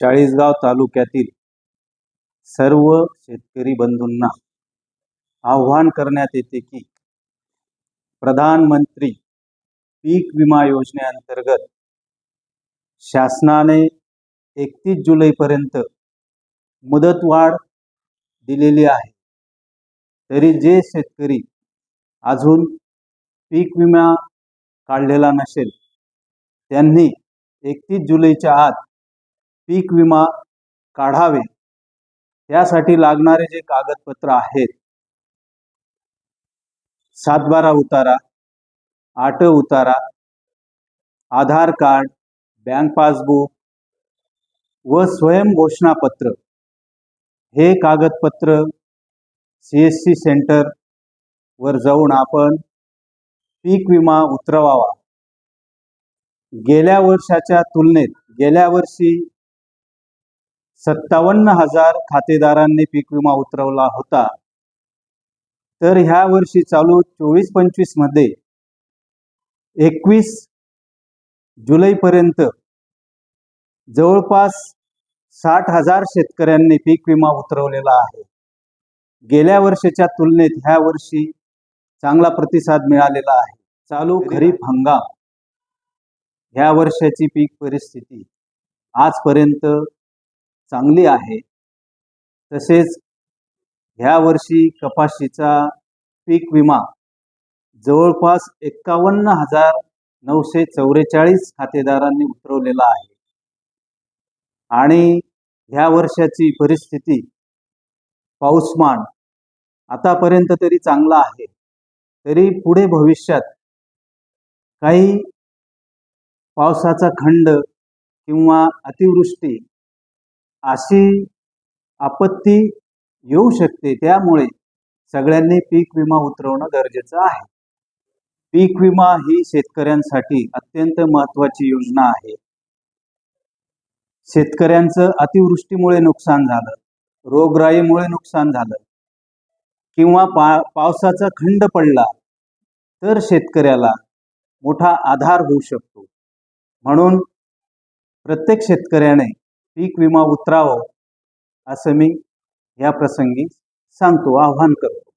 चाळीसगाव तालुक्यातील सर्व शेतकरी बंधूंना आव्हान करण्यात येते की प्रधानमंत्री पीक विमा योजनेअंतर्गत शासनाने एकतीस जुलैपर्यंत मुदतवाढ दिलेली आहे. तरी जे शेतकरी अजून पीक विमा काढलेला नसेल त्यांनी एकतीस जुलैच्या आत पीक विमा काढावे. त्यासाठी लागणारे जे कागदपत्र आहेत. सातबारा उतारा आट उतारा आधार कार्ड बँक पासबुक व स्वयं घोषणापत्र. हे कागदपत्र सी एस सी सेंटर वर जाऊन आपण पीक विमा उतरवावा. गेल्या वर्षाच्या तुलनेत गेल्या वर्षी सत्तावन्न हजार खातेदारांनी पीक विमा उतरवला होता. तर ह्या वर्षी चालू चोवीस पंचवीसमध्ये एकवीस जुलैपर्यंत जवळपास साठ हजार शेतकऱ्यांनी पीक विमा उतरवलेला आहे. गेल्या वर्षीच्या तुलनेत ह्या वर्षी चांगला प्रतिसाद मिळालेला आहे. चालू खरीप हंगाम ह्या वर्षाची पीक परिस्थिती आजपर्यंत चांगली आहे. तसेच ह्या वर्षी कपाशीचा पीक विमा जवळपास एक्कावन्न हजार नऊशे चौवेचाळीस खातेदारांनी उतरवलेला आहे. आणि ह्या वर्षाची परिस्थिती पाऊसमान आतापर्यंत तरी चांगला आहे. तरी पुढे भविष्यात काही पावसाचा खंड किंवा अतिवृष्टी अशी आपत्ती येऊ शकते. त्यामुळे सगळ्यांनी पीक विमा उतरवणं गरजेचं आहे. पीक विमा ही शेतकऱ्यांसाठी अत्यंत महत्त्वाची योजना आहे. शेतकऱ्यांचं अतिवृष्टीमुळे नुकसान झालं रोगराईमुळे नुकसान झालं किंवा पा पावसाचा खंड पडला तर शेतकऱ्याला मोठा आधार होऊ शकतो. म्हणून प्रत्येक शेतकऱ्याने पीक विमा उतरावं असं मी या प्रसंगी सांगतो आव्हान करतो.